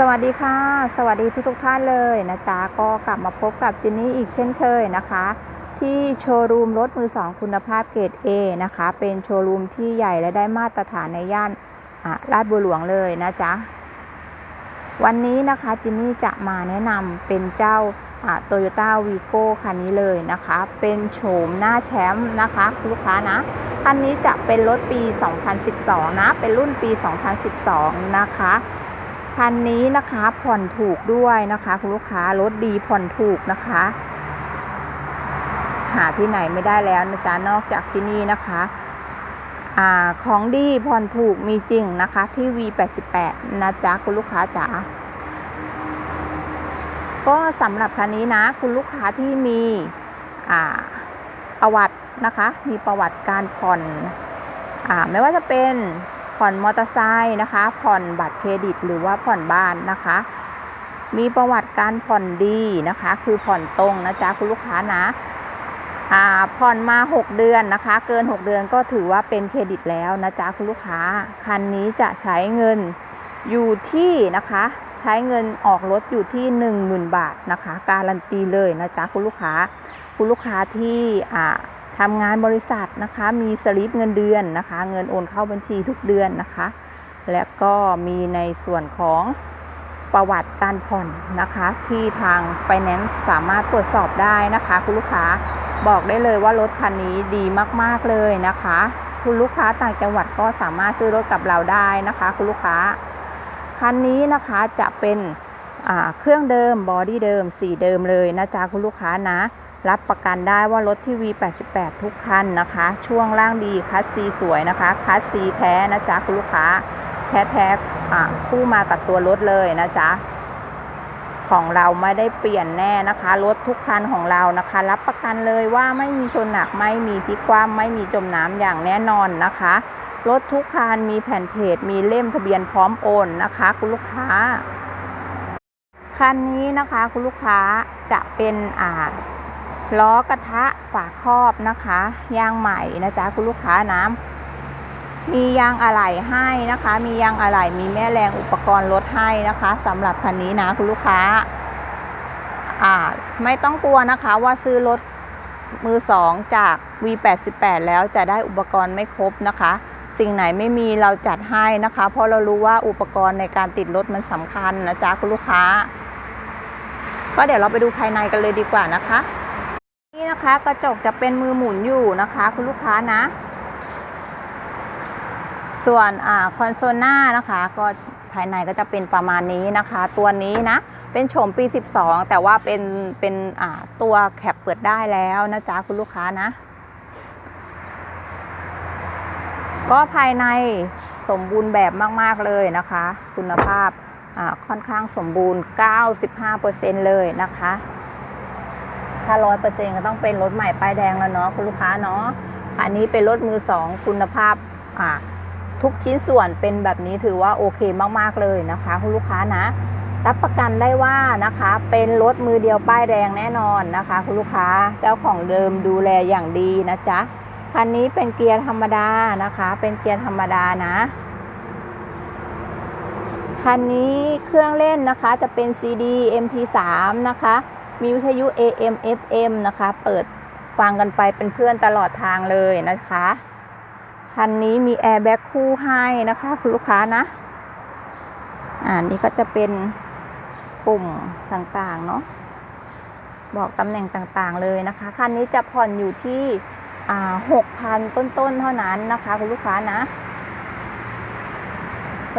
สวัสดีค่ะ สวัสดีทุกทุกท่านเลยนะจ๊ะก็กลับมาพบกับจินนี่อีกเช่นเคยนะคะ ที่โชว์รูมรถมือสองคุณภาพเกรด A นะคะ เป็นโชว์รูมที่ใหญ่และได้มาตรฐานในย่านลาดบัวหลวงเลยนะจ๊ะวันนี้นะคะจินนี่จะมาแนะนำเป็นเจ้าโตโยต้าวีโก้คันนี้เลยนะคะ เป็นโฉมหน้าแชมป์นะคะคุณลูกค้านะคันนี้จะเป็นรถปี 2012 นะ เป็นรุ่นปี 2012 นะคะ คันนี้นะคะผ่อนถูกด้วยนะคะ คุณลูกค้ารถดีผ่อนถูกนะคะ หาที่ไหนไม่ได้แล้วนะจ๊ะนอกจากที่นี่นะคะอ่าของดีผ่อนถูกมีจริงนะคะ ที่ V88 นะจ๊ะคุณลูกค้าจ๋าก็สำหรับคันนี้นะ คุณลูกค้าที่มีอ่าประวัตินะคะ มีประวัติการผ่อนอ่าไม่ว่าจะเป็น ผ่อนมอเตอร์ไซค์นะคะ ผ่อนบัตรเครดิตหรือว่าผ่อนบ้านนะคะ มีประวัติการผ่อนดีนะคะ คือผ่อนตรงนะจ๊ะคุณลูกค้านะอ่าผ่อนมา 6 เดือนนะคะ เกิน 6 เดือนก็ถือว่าเป็นเครดิตแล้วนะจ๊ะคุณลูกค้า คันนี้จะใช้เงินอยู่ที่นะคะ ใช้เงินออกรถอยู่ที่ 10,000 บาทนะคะ การันตีเลยนะจ๊ะคุณลูกค้า คุณลูกค้าที่อ่า ทำงานบริษัทนะคะ มีสลิปเงินเดือนนะคะ เงินโอนเข้าบัญชีทุกเดือนนะคะ และก็มีในส่วนของประวัติการผ่อนนะคะ ที่ทางไฟแนนซ์สามารถตรวจสอบได้นะคะ คุณลูกค้าบอกได้เลยว่ารถคันนี้ดีมากๆเลยนะคะ คุณลูกค้าต่างจังหวัดก็สามารถซื้อรถกับเราได้นะคะ คุณลูกค้าคันนี้นะคะจะเป็นเครื่องเดิมบอดี้เดิมสีเดิมเลยนะจ๊ะคุณลูกค้านะ รับประกันได้ว่ารถที่ V88 ทุกคันนะคะ ช่วงล่างดีคัสซีสวยนะคะคัสซีแท้นะจ๊ะคุณลูกค้า แท้แท้ๆอ่าคู่มากับตัวรถเลยนะจ๊ะของเราไม่ได้เปลี่ยนแน่นะคะรถทุกคันของเรานะคะ รับประกันเลยว่าไม่มีชนหนักไม่มีพลิกคว่ำไม่มีจมน้ำอย่างแน่นอนนะคะรถทุกคันมีแผ่นเพจมีเล่มทะเบียนพร้อมโอนนะคะ คุณลูกค้าคันนี้นะคะคุณลูกค้าจะเป็นอ่า ล้อกระทะฝาครอบนะคะ ยางใหม่นะจ๊ะคุณลูกค้าน้ำมียางอะไหล่ให้นะคะ มียางอะไหล่มีแม่แรงอุปกรณ์รถให้นะคะสำหรับคันนี้นะคุณลูกค้า อ่า ไม่ต้องกลัวนะคะว่าซื้อรถมือสองจาก V88 แล้วจะได้อุปกรณ์ไม่ครบนะคะ สิ่งไหนไม่มีเราจัดให้นะคะ เพราะเรารู้ว่าอุปกรณ์ในการติดรถมันสำคัญนะจ๊ะคุณลูกค้า ก็เดี๋ยวเราไปดูภายในกันเลยดีกว่านะคะ นี่นะคะกระจกจะเป็นมือหมุนอยู่นะคะ คุณลูกค้านะ ส่วนอ่าคอนโซลหน้านะคะ ก็ภายในก็จะเป็นประมาณนี้นะคะ ตัวนี้นะเป็นโฉมปี 12 แต่ว่าเป็นเป็นอ่าตัวแคปเปิดได้แล้วนะจ๊ะคุณลูกค้านะ ก็ภายในสมบูรณ์แบบมาก ๆ เลยนะคะ คุณภาพค่อนข้างสมบูรณ์ 95%เลยนะคะ ถ้า100%ก็ต้องเป็นรถใหม่ป้ายแดงแล้วเนาะคุณลูกค้าเนาะอันนี้เป็นรถมือสองคุณภาพอ่าทุกชิ้นส่วนเป็นแบบนี้ถือว่าโอเคมากๆเลยนะคะคุณลูกค้านะ รับประกันได้ว่านะคะ เป็นรถมือเดียวป้ายแดงแน่นอนนะคะ คุณลูกค้าเจ้าของเดิมดูแลอย่างดีนะจ๊ะคันนี้เป็นเกียร์ธรรมดานะคะ เป็นเกียร์ธรรมดานะคันนี้เครื่องเล่นนะคะจะเป็น CD MP3 นะคะ มีวิทยุ AM FM นะคะ เปิดฟังกันไปเป็นเพื่อนตลอดทางเลยนะคะ คันนี้มีแอร์แบ็กคู่ให้นะคะ คุณลูกค้านะ อ่านี่ก็จะเป็นปุ่มต่างๆ เนาะบอกตำแหน่งต่างๆเลยนะคะ คันนี้จะผ่อนอยู่ที่อ่าหกพันต้นๆ เท่านั้นนะคะ คุณลูกค้านะ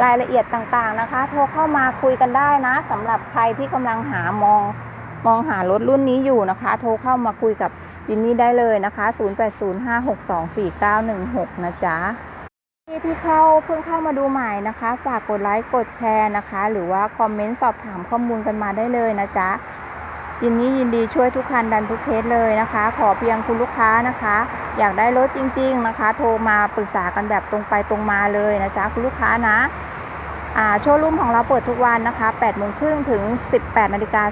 รายละเอียดต่างๆนะคะ โทรเข้ามาคุยกันได้นะสำหรับใครที่กำลังหามอง มองหารถรุ่นนี้อยู่นะคะ โทรเข้ามาคุยกับจินนี่ได้เลยนะคะ 0805624916 นะจ๊ะที่ที่เข้าเพิ่งเข้ามาดูใหม่นะคะ ฝากกดไลค์กดแชร์นะคะ หรือว่าคอมเมนต์สอบถามข้อมูลกันมาได้เลยนะจ๊ะยินนี้ยินดีช่วยทุกคันดันทุกเคสเลยนะคะ ขอเพียงคุณลูกค้านะคะ อยากได้รถจริง ๆนะคะ โทรมาปรึกษากันแบบตรงไปตรงมาเลยนะจ๊ะคุณลูกค้านะอ่าโชว์รูมของเราเปิดทุกวันนะคะ8โมงครึ่งถึง 18นาฬิกา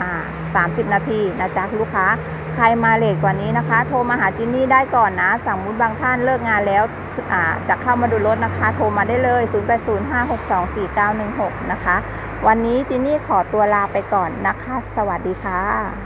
อ่าสามสิบนาทีนะจ๊ะลูกค้า ใครมาเลทกว่านี้นะคะ โทรมาหาจินนี่ได้ก่อนนะ สั่งมุดบางท่านเลิกงานแล้วจะเข้ามาดูรถนะคะ โทรมาได้เลย 0805624916 นะคะ วันนี้จินนี่ขอตัวลาไปก่อนนะคะ สวัสดีค่ะ